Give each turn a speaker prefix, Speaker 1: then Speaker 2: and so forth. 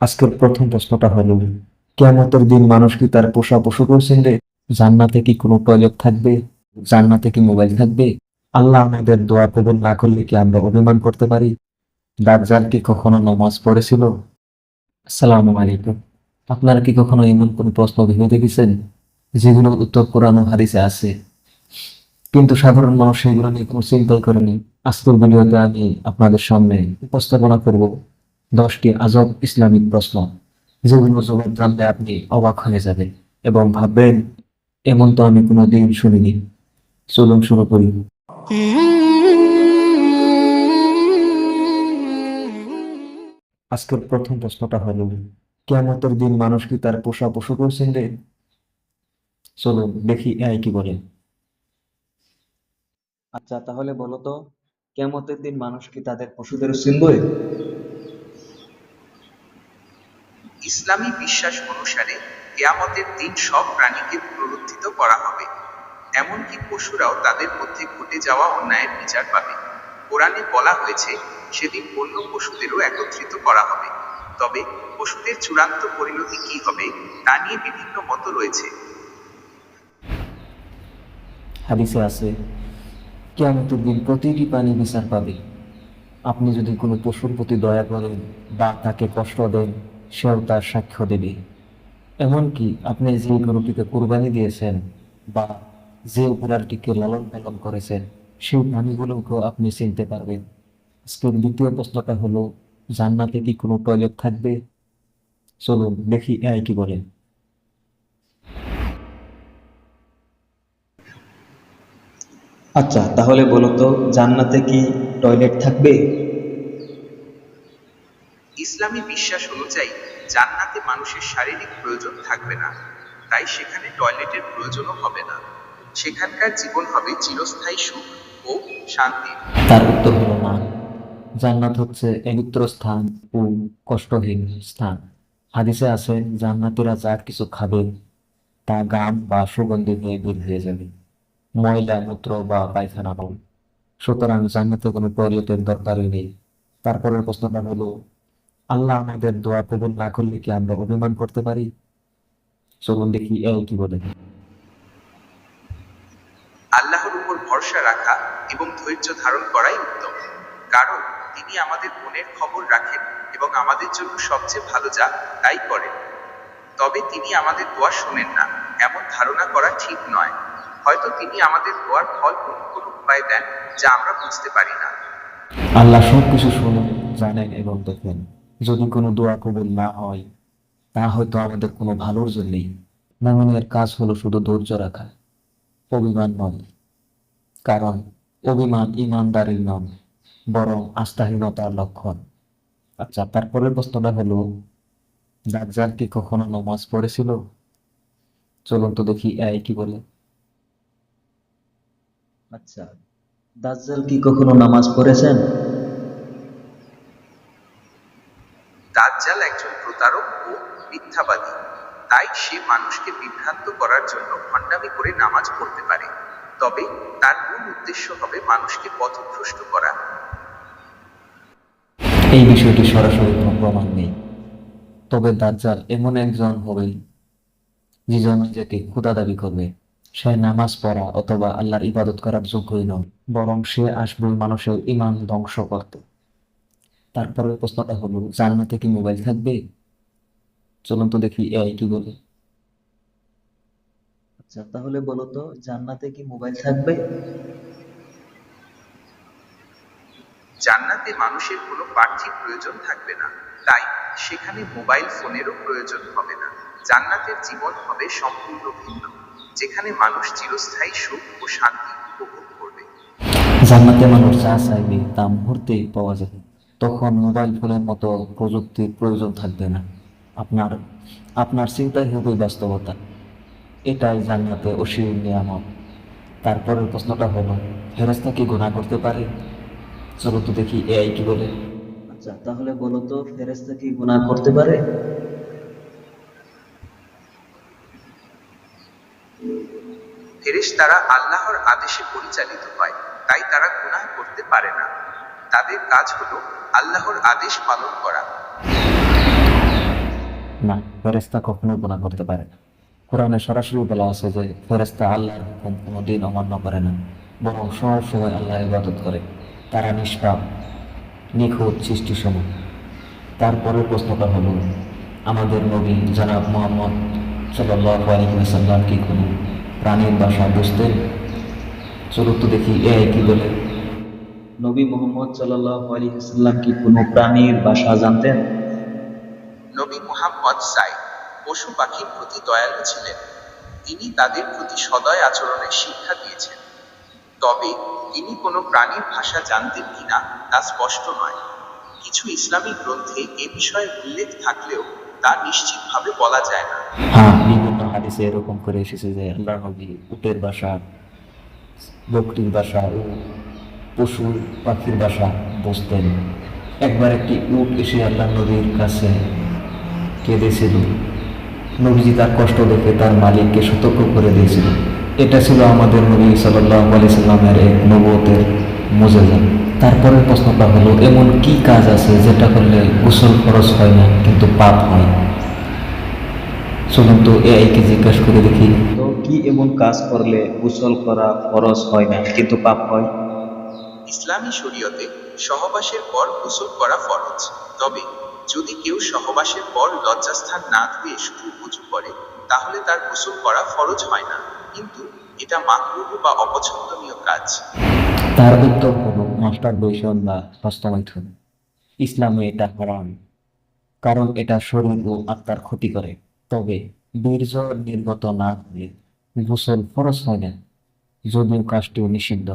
Speaker 1: আজকের প্রথম প্রশ্নটা হলো, কেয়ামতের দিন মানুষ কি তার পোষা পশু করছেন রে? জান্নাতে কি কোনো টয়লেট থাকবে? জান্নাতে কি মোবাইল থাকবে? আল্লাহ আমাদের দোয়া কবুল না করলে কি আমরা অভিমান করতে পারি? দাজ্জাল কি কখনো নামাজ পড়েছিল? আসসালামু আলাইকুম। আপনারা কি কখনো এমন কোনো প্রশ্ন ভেবে দেখেছেন? যেগুলো উত্তর কোরআন ও হাদিসে আছে। কিন্তু সাধারণ মানুষ সেগুলো নিয়ে কোনো চিন্তাই করেনি। আজকের ভিডিওতে আমি আপনাদের সামনে উপস্থাপনা করব দশটি আজব ইসলামিক প্রশ্ন। যেগুলো জবাব জানলে আপনি অবাক হয়ে যাবেন এবং ভাববেন, এমন তো আমি কোনো দিন শুনিনি। চলুন শুরু করি। আজকের প্রথম প্রশ্নটা হলো, কেয়ামতের দিন মানুষ কি তার পোষা পশু করছেন রে চলুন দেখি এআই কি বলে।
Speaker 2: আচ্ছা তাহলে বলো তো, কেয়ামতের দিন মানুষ কি তাদের পশুদের চিনবে?
Speaker 3: ইসলামী বিশ্বাস অনুসারে কেয়ামতের দিন সব প্রাণীকে পুনরুত্থিত করা হবে। এমনকি পশুরাও তাদের মধ্যে ঘটে যাওয়া অন্যায়ের বিচার পাবে। কোরআনে বলা হয়েছে, সেদিন অন্য পশুদেরও একত্রিত করা হবে। তবে পশুদের চূড়ান্ত পরিণতি কি হবে, তা নিয়ে বিভিন্ন মত রয়েছে।
Speaker 1: হাদিসে আছে, কেয়ামতের দিন প্রতিটি প্রাণী বিচার পাবে। আপনি যদি কোনো পশুর প্রতি দয়া করেন, বা তাকে কষ্ট দেন সেও তার সাক্ষ্য দেবে। এমনকি আপনি যে গরুটিকে কোরবানি দিয়েছেন বা যে বিড়ালটিকে লালন পালন করেছেন, সেই প্রাণীগুলোকেও আপনি চিনতে পারবেন। আজকের দ্বিতীয় প্রশ্নটা হলো, জান্নাতে কি কোনো টয়লেট থাকবে? চলুন দেখি এআই কি বলেন
Speaker 2: আচ্ছা তাহলে বলো তো জান্নাতে কি টয়লেট থাকবে?
Speaker 3: ইসলামী বিশ্বাস অনুযায়ী জান্নাতে মানুষের শারীরিক প্রয়োজন থাকবে না, তাই সেখানে টয়লেটের প্রয়োজনও হবে না। সেখানকার জীবন হবে চিরস্থায়ী সুখ ও শান্তির
Speaker 1: তার উত্তর হলো না। জান্নাত হচ্ছে পবিত্র স্থান ও কষ্টহীন স্থান। হাদিসে আছে, জান্নাতীরা যা কিছু খাবে, তা গাম বা সুগন্ধি হয়ে দূর হয়ে যাবে। ময়লা, মূত্র বা পায়খানা নয় সুতরাং জান্নাতে কোনো টয়লেটের দরকারই নেই। তারপরের প্রশ্নটা হলো আল্লাহ আমাদের দোয়া কবুল না করলে কি আমরা অভিমান করতে পারি? চলুন দেখি এই কি বলে?
Speaker 3: আল্লাহর উপর ভরসা রাখা এবং ধৈর্য ধারণ করাই উত্তম। কারণ তিনি আমাদের মনের খবর রাখেন এবং আমাদের জন্য সবচেয়ে ভালো যা তাই করেন। তবে তিনি আমাদের দোয়া শোনেন না এমন ধারণা করা ঠিক নয়। হয়তো তিনি আমাদের দোয়ার ফল অন্য কোনো উপায় দেন যা আমরা বুঝতে পারি না।
Speaker 1: আল্লাহ সব কিছু শোনেন জানেন এবং দেখেন। যদি কোনো দোয়া কবুল না হয়, তা হয়তো আমাদের কোনো ভালোর জন্যই। মোমেনের কাজ হলো শুধু ধৈর্য রাখা, অভিমান নয়। কারণ অভিমান ইমানদারির নাম, বরং আস্থাহীনতার লক্ষণ। আচ্ছা তারপরের প্রশ্নটা হলো, দাজ্জাল কি কখনো নমাজ পড়েছিল? চলুন তো দেখি এই কি বলে।
Speaker 2: আচ্ছা দাজ্জাল কি কখনো নামাজ পড়েছেন?
Speaker 3: দাজ্জাল একজন প্রতারক ও মিথ্যাবাদী। তাই সে মানুষকে বিভ্রান্ত করার জন্য ভণ্ডামি করে নামাজ পড়তে পারে। তবে তার মূল উদ্দেশ্য হবে মানুষকে পথভ্রষ্ট করা।
Speaker 1: এই বিষয়টি সরাসরি কোনো প্রমাণ নেই। তবে দাজ্জাল এমন একজন হবে যিজন নিজেকে ক্ষুদা দাবি করবে। সে নামাজ পড়া অথবা আল্লাহর ইবাদত করার যোগ্যই নয়, বরং সে আসবে মানুষের ইমান ধ্বংস করতে। তারপরের প্রশ্নটা হলো জান্নাতে কি মোবাইল থাকবে? চলুন তো দেখি এআই কি বলে।
Speaker 2: আচ্ছা তাহলে বলো তো জান্নাতে কি মোবাইল থাকবে?
Speaker 3: জান্নাতে মানুষের কোনো পার্থিব প্রয়োজন থাকবে না তাই সেখানে মোবাইল ফোনেরও প্রয়োজন হবে না। জান্নাতের জীবন হবে সম্পূর্ণ ভিন্ন যেখানে মানুষ চিরস্থায়ী সুখ ও শান্তি উপভোগ করবে।
Speaker 1: জান্নাতে মানুষ যা চাইবে তা মুহূর্তেই পাওয়া যাবে। তখন মোবাইল ফোনের মতো প্রযুক্তির প্রয়োজন থাকবে না। আপনার আপনার চিন্তাই হবে বাস্তবতা। এটাই জান্নাতে অসীম নিয়ামত। তারপরের প্রশ্নটা হলো ফেরেস্তা কি গুণা করতে পারে? চলো তো দেখি এআই কি বলে।
Speaker 2: আচ্ছা তাহলে বলো তো ফেরেশতা কি গুনাহ করতে পারে?
Speaker 3: ফেরেশতারা আল্লাহর আদেশে পরিচালিত হয় তাই তারা গুনাহ করতে পারে না। তাদের কাজ হলো আল্লাহর আদেশ পালন করা।
Speaker 1: না ফেরেস্তা কখনো গুণা করতে পারে না। কোরআনে সরাসরি বলা আছে যে ফেরেস্তা আল্লাহর হুকুম কোনোদিন অমান্য করে না, বরং সময় আল্লাহ ইবাদত করে। তারা নিষ্পাপ সৃষ্টি প্রশ্নটা হলো, আমাদের নবী জনাব মোহাম্মদ সাল্লাহ কি কোনো প্রাণীর বাসা বুঝতেন? তো দেখি এআই কি বলে।
Speaker 2: নবী মোহাম্মদ সাল্লাহ আলী হাসাল্লাম কি কোনো প্রাণীর ভাষা জানতেন?
Speaker 3: নবী মুহাম্মদ সাই পশু পাখির প্রতি দয়ালু ছিলেন। তিনি তাদের প্রতি সদয় আচরণের শিক্ষা দিয়েছেন। তবে তিনি কোনো প্রাণীর ভাষা জানতেন কিনা তা স্পষ্ট নয়। কিছু ইসলামী গ্রন্থে এ বিষয়ে উল্লেখ থাকলেও তা নিশ্চিতভাবে বলা যায় না।
Speaker 1: হ্যাঁ বিভিন্ন হাদিসে এরকম করে এসেছে যে আল্লাহ নবী উটের ভাষা বকরির ও পশু পাখির বাসা বসতেন। একবার একটি উট এসে আল্লাহ নবীর কাছে কেঁদেছিল। নবীজি তার কষ্ট দেখে তার মালিককে সতর্ক করে দিয়েছিল। এটা ছিল আমাদের নবী সাল্লাহ আলি সাল্লামের এক নবতের মোজেজা তারপরের প্রশ্নটা হলো, এমন কি কাজ আছে যেটা করলে গোসল খরচ হয় না, কিন্তু পাপ হয়? চলুন তো এআইকে জিজ্ঞাসা করে দেখি।
Speaker 2: তো কি এমন কাজ করলে গোসল করা খরচ হয় না, কিন্তু পাপ হয়?
Speaker 3: ইসলামী শরীয়তে সহবাসের পর গোসল করা ফরজ। তবে, যদি কেউ সহবাসের পর লজ্জাস্থান না ধুয়ে শুধু উঁচু করে, তাহলে তার গোসল করা ফরজ হয় না। কিন্তু এটা মাকরুহ বা অপছন্দনীয় কাজ।
Speaker 1: তার উত্তর মাস্টার বৈষণ বা হস্তমৈথুন ইসলামে এটা হারাম, কারণ এটা শরীর ও আত্মার ক্ষতি করে। তবে, বীর্য নির্গত না হলে গোসল ফরজ হয় না, যদিও কাজটিও নিষিদ্ধ।